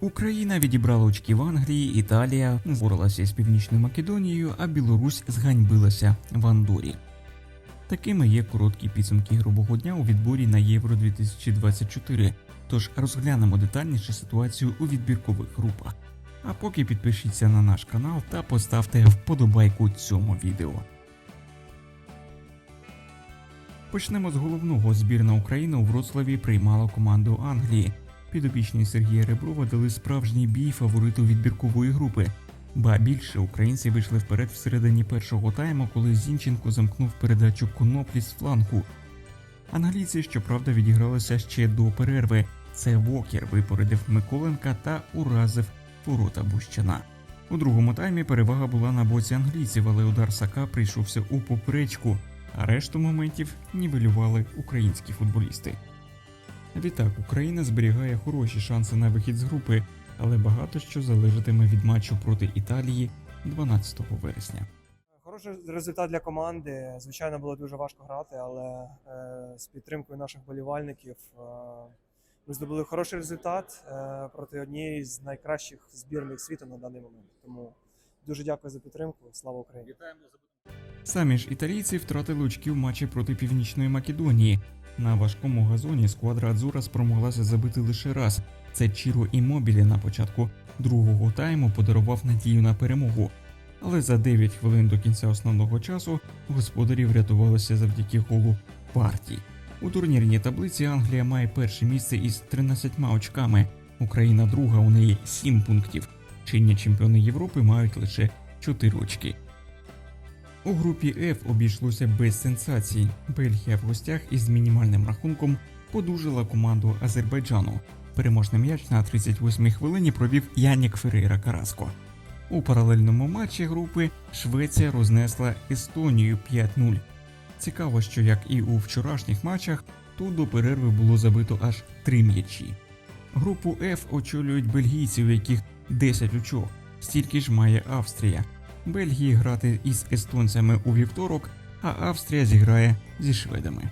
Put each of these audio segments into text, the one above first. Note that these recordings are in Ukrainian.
Україна відібрала очки в Англії, Італія зборолася з Північною Македонією, а Білорусь зганьбилася в Андорі. Такими є короткі підсумки грубого дня у відборі на Євро 2024. Тож розглянемо детальніше ситуацію у відбіркових групах. А поки підпишіться на наш канал та поставте вподобайку цьому відео. Почнемо з головного. Збірна України у Вроцлаві приймала команду Англії. Підопічні Сергія Реброва дали справжній бій фавориту відбіркової групи. Ба більше українці вийшли вперед всередині першого тайму, коли Зінченко замкнув передачу коноплі з флангу. Англійці, щоправда, відігралися ще до перерви. Це Вокер випередив Миколенка та уразив ворота Бущана. У другому таймі перевага була на боці англійців, але удар Сака прийшовся у поперечку, а решту моментів нівелювали українські футболісти. Відтак Україна зберігає хороші шанси на вихід з групи, але багато що залежатиме від матчу проти Італії 12 вересня. Хороший результат для команди. Звичайно, було дуже важко грати, але е, з підтримкою наших болівальників е, ми здобули хороший результат е, проти однієї з найкращих збірних світу на даний момент. Тому дуже дякую за підтримку. Слава Україні! Самі ж італійці втратили очки в матчі проти Північної Македонії. На важкому газоні сквадра Адзура спромоглася забити лише раз. Це Чіро Іммобілі на початку другого тайму подарував надію на перемогу. Але за 9 хвилин до кінця основного часу господарі врятувалися завдяки голу партії. У турнірній таблиці Англія має перше місце із 13 очками. Україна друга, у неї 7 пунктів. Чинні чемпіони Європи мають лише 4 очки. У групі F обійшлося без сенсацій. Бельгія в гостях із мінімальним рахунком подужила команду Азербайджану. Переможний м'яч на 38-й хвилині провів Янік Ферейра Караско. У паралельному матчі групи Швеція рознесла Естонію 5-0. Цікаво, що як і у вчорашніх матчах, тут до перерви було забито аж три м'ячі. Групу F очолюють бельгійці, у яких 10 очок, стільки ж має Австрія. Бельгії грати із естонцями у вівторок, а Австрія зіграє зі шведами.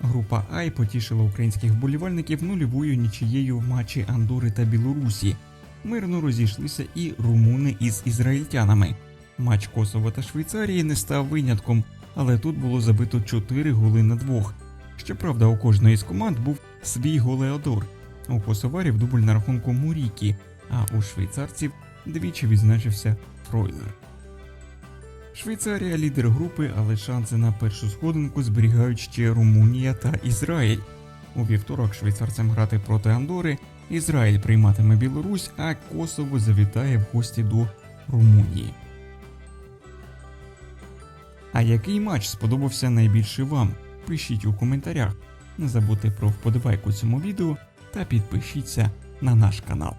Група Ай потішила українських вболівальників нульовою нічиєю в матчі Андори та Білорусі. Мирно розійшлися і румуни із ізраїльтянами. Матч Косово та Швейцарії не став винятком, але тут було забито 4 голи на двох. Щоправда, у кожної з команд був свій голеодор. У косоварів дубль на рахунку Мурікі, а у швейцарців двічі відзначився Фройлер. Швейцарія лідер групи, але шанси на першу сходинку зберігають ще Румунія та Ізраїль. У вівторок швейцарцям грати проти Андори, Ізраїль прийматиме Білорусь, а Косово завітає в гості до Румунії. А який матч сподобався найбільше вам? Пишіть у коментарях. Не забудьте про вподобайку цьому відео та підпишіться на наш канал.